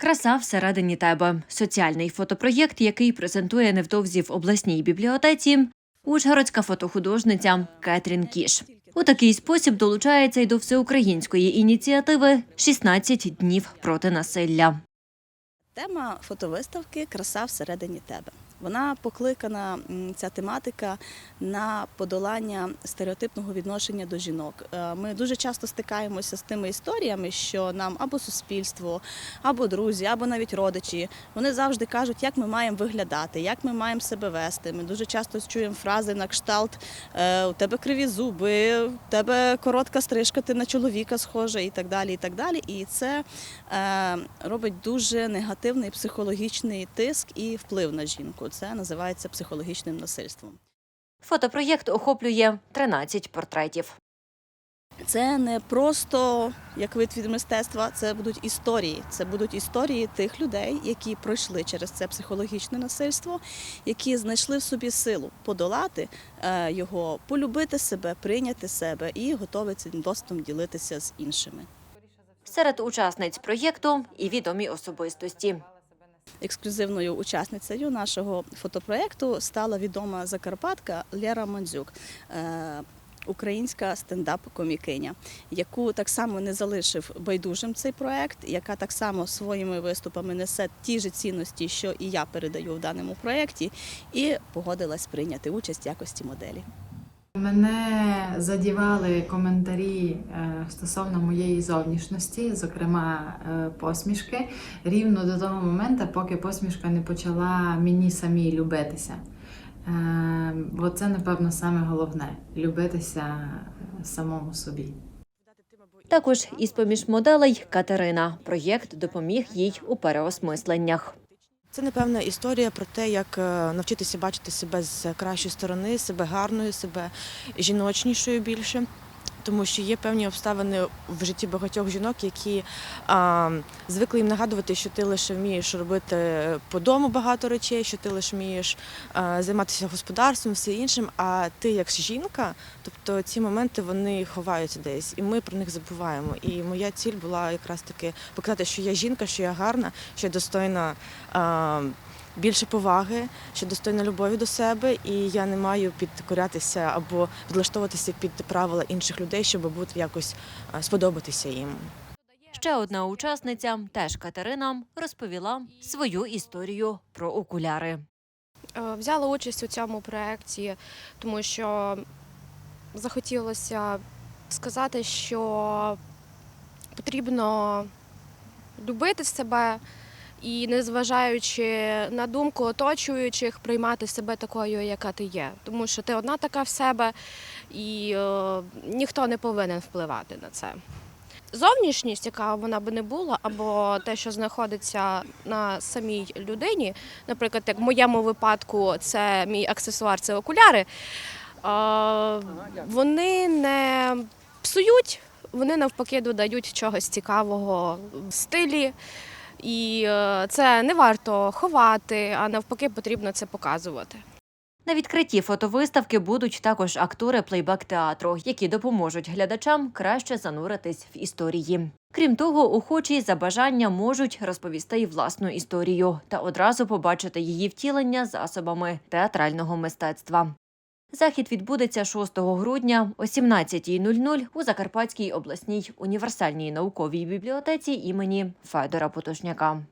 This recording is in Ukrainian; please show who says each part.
Speaker 1: Краса всередині тебе соціальний фотопроєкт, який презентує невдовзі в обласній бібліотеці Ужгородська фотохудожниця Кетрін Кіш. У такий спосіб долучається й до всеукраїнської ініціативи «16 днів проти насилля.
Speaker 2: Тема фотовиставки Краса всередині тебе. Вона покликана ця тематика на подолання стереотипного відношення до жінок. Е, Ми дуже часто стикаємося з тими історіями, що нам або суспільство, або друзі, або навіть родичі вони завжди кажуть, як ми маємо виглядати, як ми маємо себе вести. Ми дуже часто чуємо фрази на кшталт е, у тебе криві зуби, у тебе коротка стрижка, ти на чоловіка схожа і так далі. І так далі. І це е, робить дуже негативний психологічний тиск і вплив на жінку. Це називається психологічним насильством.
Speaker 1: Фотопроєкт охоплює 13 портретів.
Speaker 2: Це не просто як вид від мистецтва, це будуть історії. Це будуть історії тих людей, які пройшли через це психологічне насильство, які знайшли в собі силу подолати е, його, полюбити себе, прийняти себе і готові цим досвідом ділитися з іншими.
Speaker 1: Серед учасниць проєкту і відомі особистості.
Speaker 2: Ексклюзивною учасницею нашого фотопроєкту стала відома закарпатка Лера Мандзюк. е, Українська стендап-комікиня, яку так само не залишив байдужим цей проект, яка так само своїми виступами несе ті ж цінності, що і я передаю в даному проєкті, і погодилась прийняти участь в якості моделі.
Speaker 3: Мене задівали коментарі е, стосовно моєї зовнішності, зокрема е, посмішки, рівно до того моменту, поки посмішка не почала мені самій любитися. Е, Бо це, напевно, саме головне любитися самому собі.
Speaker 1: Також із поміж моделей Катерина. Проєкт допоміг їй у переосмисленнях.
Speaker 4: Це напевно історія про те, як е, навчитися бачити себе з кращої сторони, себе гарною, себе жіночнішою більше. Тому що є певні обставини в житті багатьох жінок, які а, звикли їм нагадувати, що ти лише вмієш робити по дому багато речей, що ти лише вмієш а, займатися господарством, все іншим. А ти як жінка, тобто ці моменти вони ховаються десь, і ми про них забуваємо. І моя ціль була якраз таки показати, що я жінка, що я гарна, що я достойна. А, Більше поваги, що достойна любові до себе, і я не маю підкорятися або підлаштовуватися під правила інших людей, щоб бути якось сподобатися їм.
Speaker 1: Ще одна учасниця, теж Катерина, розповіла свою історію про окуляри.
Speaker 5: Е, Взяла участь у цьому проєкті, тому що захотілося сказати, що потрібно любити себе і, незважаючи на думку оточуючих, приймати себе такою, яка ти є. Тому що ти одна така в себе, і е, ніхто не повинен впливати на це. Зовнішність, яка вона би не була, або те, що знаходиться на самій людині, наприклад, як в моєму випадку, це мій аксесуар, це окуляри. е, Вони не псують, вони навпаки додають чогось цікавого в стилі. І е, це не варто ховати, а навпаки, потрібно це показувати.
Speaker 1: На відкритті фотовиставки будуть також актори плейбек театру, які допоможуть глядачам краще зануритись в історії. Крім того, охочі за бажання можуть розповісти й власну історію та одразу побачити її втілення засобами театрального мистецтва. Захід відбудеться 6 грудня о 17.00 у Закарпатській обласній універсальній науковій бібліотеці імені Федора Потошняка.